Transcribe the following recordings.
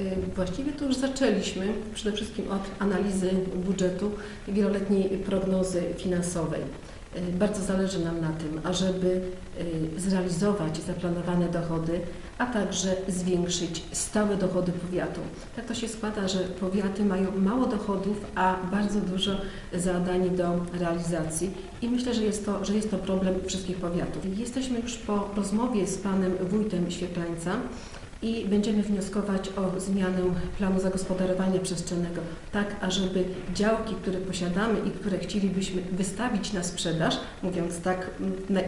Y, Właściwie to już zaczęliśmy, przede wszystkim od analizy budżetu i wieloletniej prognozy finansowej. Y, Bardzo zależy nam na tym, ażeby y, zrealizować zaplanowane dochody, a także zwiększyć stałe dochody powiatu. Tak to się składa, że powiaty mają mało dochodów, a bardzo dużo zadań do realizacji i myślę, że jest to, że jest to problem wszystkich powiatów. Jesteśmy już po rozmowie z panem wójtem Świeplańca i będziemy wnioskować o zmianę planu zagospodarowania przestrzennego, tak ażeby działki, które posiadamy i które chcielibyśmy wystawić na sprzedaż, mówiąc tak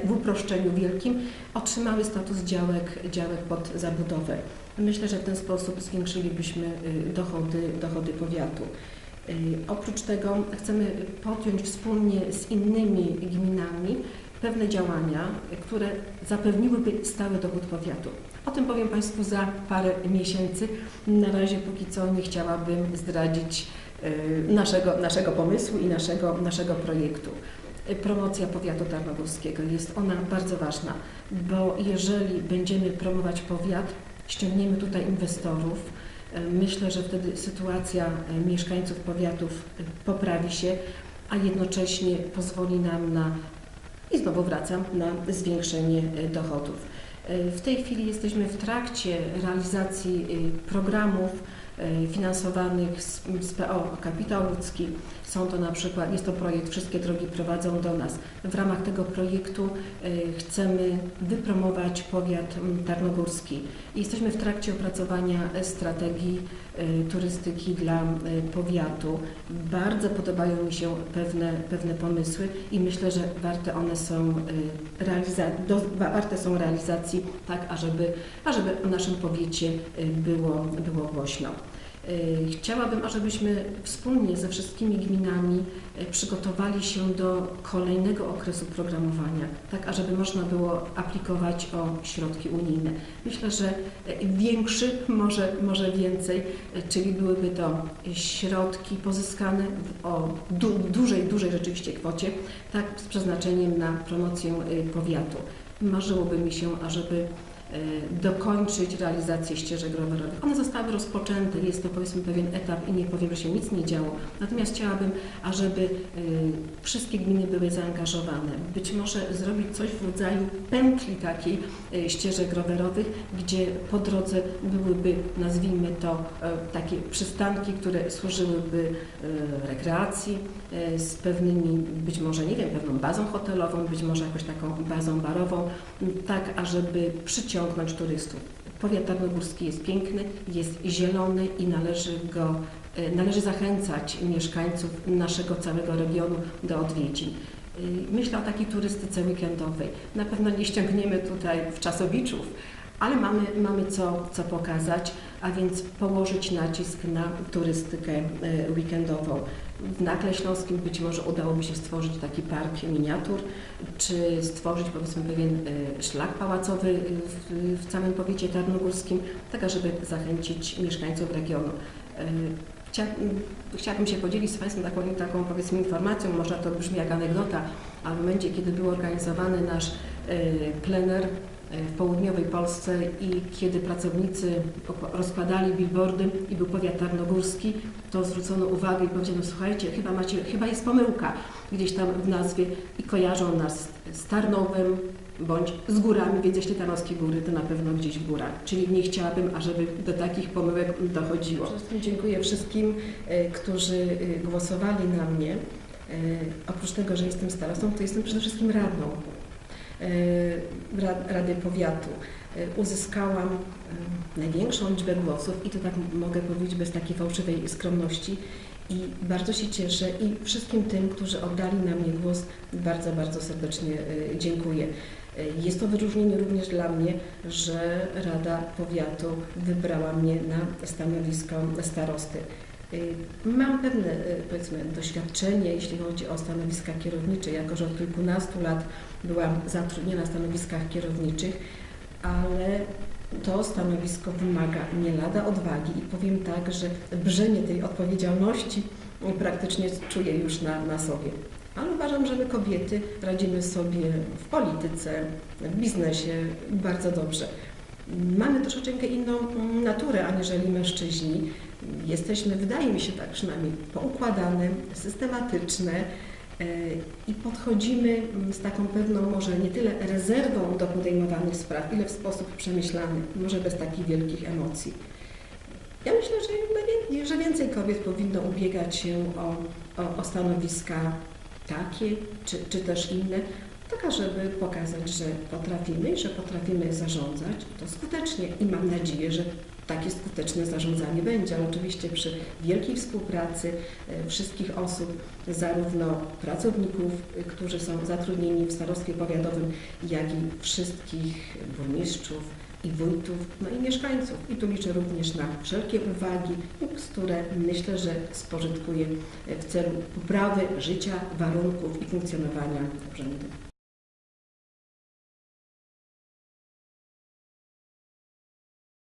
w uproszczeniu wielkim, otrzymały status działek, działek pod zabudowę. Myślę, że w ten sposób zwiększylibyśmy y, dochody, dochody powiatu. Y, Oprócz tego chcemy podjąć wspólnie z innymi gminami pewne działania, które zapewniłyby stały dochód powiatu. O tym powiem Państwu za parę miesięcy. Na razie póki co nie chciałabym zdradzić y, naszego, naszego pomysłu i naszego, naszego projektu. Promocja powiatu tarnogórskiego jest ona bardzo ważna, bo jeżeli będziemy promować powiat, ściągniemy tutaj inwestorów, y, myślę, że wtedy sytuacja y, mieszkańców powiatów poprawi się, a jednocześnie pozwoli nam na, i znowu wracam, na zwiększenie y, dochodów. Y, W tej chwili jesteśmy w trakcie realizacji y, programów finansowanych z, z PO Kapitał Ludzki. Są to na przykład, jest to projekt Wszystkie drogi prowadzą do nas. W ramach tego projektu y, chcemy wypromować powiat tarnogórski. Jesteśmy w trakcie opracowania e, strategii y, turystyki dla powiatu. Bardzo podobają mi się pewne, pewne pomysły i myślę, że warte one są realiza- do, wa- warte są realizacji, tak ażeby, ażeby o naszym powiecie było, było głośno. Y, Chciałabym, ażebyśmy wspólnie ze wszystkimi gminami y, przygotowali się do kolejnego okresu programowania, tak ażeby można było aplikować o środki unijne. Myślę, że y, większy, może, może więcej, czyli byłyby to środki pozyskane o du, dużej, dużej rzeczywiście kwocie, tak z przeznaczeniem na promocję powiatu. Marzyłoby mi się, ażeby dokończyć realizację ścieżek rowerowych. One zostały rozpoczęte, jest to powiedzmy pewien etap i nie powiem, że się nic nie działo. Natomiast chciałabym, ażeby y, wszystkie gminy były zaangażowane. Być może zrobić coś w rodzaju pętli takiej y, ścieżek rowerowych, gdzie po drodze byłyby, nazwijmy to, takie przystanki, które służyłyby rekreacji z pewnymi, być może, nie wiem, pewną bazą hotelową, być może jakąś taką bazą barową, tak ażeby przyciągnąć turystów. Powiat tarnogórski jest piękny, jest zielony i należy go, e, należy zachęcać mieszkańców naszego całego regionu do odwiedzin. Y, Myślę o takiej turystyce weekendowej. Na pewno nie ściągniemy tutaj w czasowiczów, ale mamy, mamy co, co pokazać, a więc położyć nacisk na turystykę e, weekendową. W Nakle Śląskim być może udałoby się stworzyć taki park miniatur, czy stworzyć powiedzmy pewien e, szlak pałacowy w, w całym powiecie tarnogórskim, tak żeby zachęcić mieszkańców regionu. E, Chcia, chciałabym się podzielić z Państwem taką, taką powiedzmy informacją, może to brzmi jak anegdota, a w momencie, kiedy był organizowany nasz e, plener w południowej Polsce i kiedy pracownicy rozkładali billboardy i był powiat tarnogórski, to zwrócono uwagę i powiedziano, słuchajcie, chyba, macie, chyba jest pomyłka gdzieś tam w nazwie i kojarzą nas z Tarnowem bądź z górami, więc jeśli Tarnowskie Góry, to na pewno gdzieś w górach. Czyli nie chciałabym, ażeby do takich pomyłek dochodziło. Przede wszystkim dziękuję wszystkim, e, którzy e, głosowali na mnie. Oprócz tego, że jestem starostą, to jestem przede wszystkim radną Ra- Rady Powiatu. E, Uzyskałam e, największą liczbę głosów i to tak mogę powiedzieć bez takiej fałszywej skromności. I bardzo się cieszę i wszystkim tym, którzy oddali na mnie głos, bardzo, bardzo serdecznie e, dziękuję. E, Jest to wyróżnienie również dla mnie, że Rada Powiatu wybrała mnie na stanowisko starosty. Y, Mam pewne, y, powiedzmy, doświadczenie, jeśli chodzi o stanowiska kierownicze, jako że od kilkunastu lat byłam zatrudniona na stanowiskach kierowniczych, ale to stanowisko wymaga nie lada odwagi i powiem tak, że brzemię tej odpowiedzialności praktycznie czuję już na, na sobie. Ale uważam, że my kobiety radzimy sobie w polityce, w biznesie bardzo dobrze. Mamy troszeczkę inną mm, naturę aniżeli mężczyźni. Jesteśmy, wydaje mi się tak przynajmniej, poukładane, systematyczne e, i podchodzimy mm, z taką pewną może nie tyle rezerwą do podejmowanych spraw, ile w sposób przemyślany, może bez takich wielkich emocji. Ja myślę, że, że więcej kobiet powinno ubiegać się o, o, o stanowiska takie czy, czy też inne, taka, żeby pokazać, że potrafimy że potrafimy zarządzać to skutecznie i mam nadzieję, że takie skuteczne zarządzanie będzie, ale oczywiście przy wielkiej współpracy e, wszystkich osób, zarówno pracowników, e, którzy są zatrudnieni w starostwie powiatowym, jak i wszystkich burmistrzów i wójtów, no i mieszkańców. I tu liczę również na wszelkie uwagi, które myślę, że spożytkuję w celu poprawy życia, warunków i funkcjonowania urzędu.